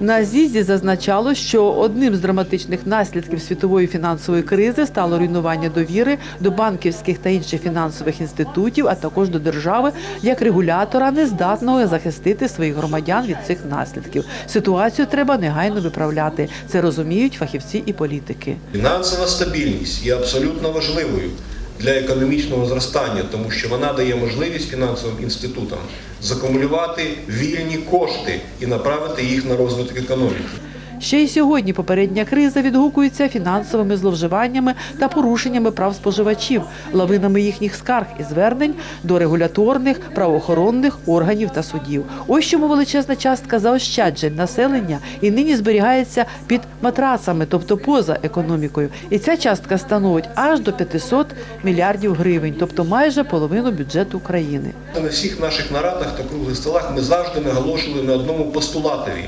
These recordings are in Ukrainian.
На з'їзді зазначало, що одним з драматичних наслідків світової фінансової кризи стало руйнування довіри до банківських та інших фінансових інститутів, а також до держави як регулятора, нездатного захистити своїх громадян від цих наслідків. Ситуацію треба негайно виправляти. Це розуміють фахівці і політики. Фінансова стабільність є абсолютно важливою для економічного зростання, тому що вона дає можливість фінансовим інститутам закумулювати вільні кошти і направити їх на розвиток економіки. Ще й сьогодні попередня криза відгукується фінансовими зловживаннями та порушеннями прав споживачів, лавинами їхніх скарг і звернень до регуляторних правоохоронних органів та судів. Ось чому величезна частка заощаджень населення і нині зберігається під матрасами, тобто поза економікою. І ця частка становить аж до 500 мільярдів гривень, тобто майже половину бюджету України. На всіх наших нарадах та круглих столах ми завжди наголошували на одному постулатові,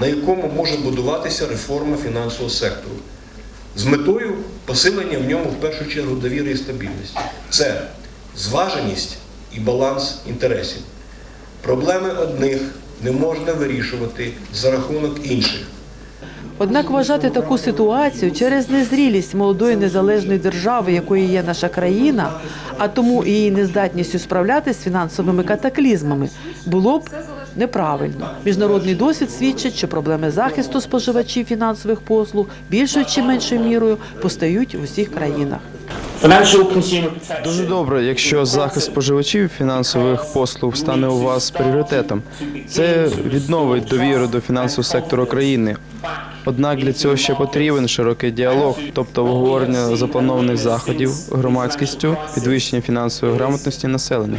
на якому може будуватися реформа фінансового сектору з метою посилення в ньому в першу чергу довіри і стабільності. Це зваженість і баланс інтересів. Проблеми одних не можна вирішувати за рахунок інших. Однак вважати таку ситуацію через незрілість молодої незалежної держави, якою є наша країна, а тому і її нездатністю справлятися з фінансовими катаклізмами, було б неправильно. Міжнародний досвід свідчить, що проблеми захисту споживачів фінансових послуг більшою чи меншою мірою постають в усіх країнах. Дуже добре, якщо захист споживачів фінансових послуг стане у вас пріоритетом. Це відновить довіру до фінансового сектору країни. Однак для цього ще потрібен широкий діалог, тобто обговорення запланованих заходів громадськістю, підвищення фінансової грамотності населення.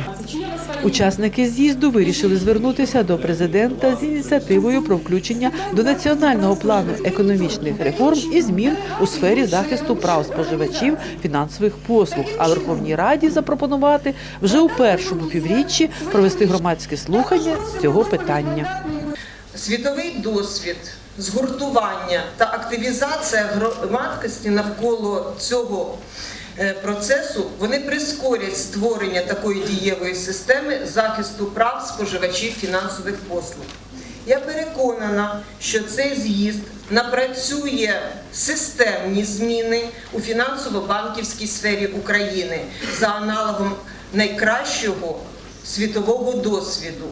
Учасники з'їзду вирішили звернутися до президента з ініціативою про включення до національного плану економічних реформ і змін у сфері захисту прав споживачів фінансових послуг. А Верховній Раді запропонувати вже у першому півріччі провести громадські слухання з цього питання. Світовий досвід, згуртування та активізація громадськості навколо цього процесу вони прискорять створення такої дієвої системи захисту прав споживачів фінансових послуг. Я переконана, що цей з'їзд напрацює системні зміни у фінансово-банківській сфері України за аналогом найкращого світового досвіду.